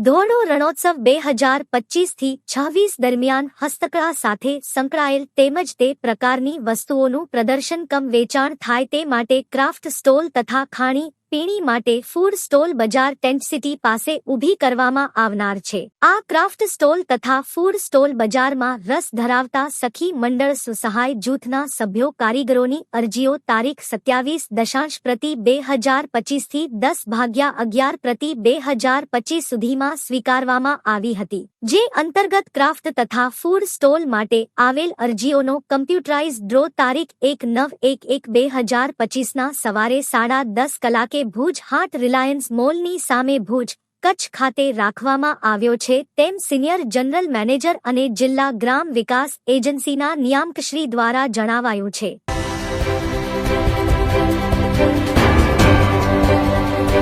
ધોરડો રણોત્સવ બે હજાર પચીસથી છવ્વીસ દરમિયાન હસ્તકળા સાથે સંકળાયેલ તેમજ તે પ્રકારની વસ્તુઓનું પ્રદર્શન, કમ વેચાણ થાય તે માટે ક્રાફ્ટ સ્ટોલ તથા ખાણી પીણી માટે ફૂડ સ્ટોલ બજાર ટેન્ટ સિટી પાસે ઊભી કરવામાં આવનાર છે. આ ક્રાફ્ટ સ્ટોલ તથા ફૂડ સ્ટોલ બજારમાં રસ ધરાવતા સખી મંડળ સુસહાય જૂથના સભ્યો કારીગરોની અરજીઓ તારીખ સત્યાવીસ દશાંશ પ્રતિ બે હજાર પચીસથી દસ ભાગ્યા અગિયાર પ્રતિ બે હજાર પચીસ સુધીમાં સ્વીકારવામાં આવી હતી. જે અંતર્ગત ક્રાફ્ટ તથા ફૂડ સ્ટોલ માટે આવેલ અરજીઓનો કમ્પ્યુટરાઇઝ ડ્રો તારીખ એક નવ એક એક બે હજાર પચીસના સવારે સાડા દસ કલાકે ભુજ હાટ રિલાયન્સ મોલની સામે ભુજ, કચ્છ ખાતે રાખવામાં આવ્યો છે તેમ સિનિયર જનરલ મેનેજર અને જિલ્લા ગ્રામ વિકાસ એજન્સીના નિયામકશ્રી દ્વારા જણાવાયું છે.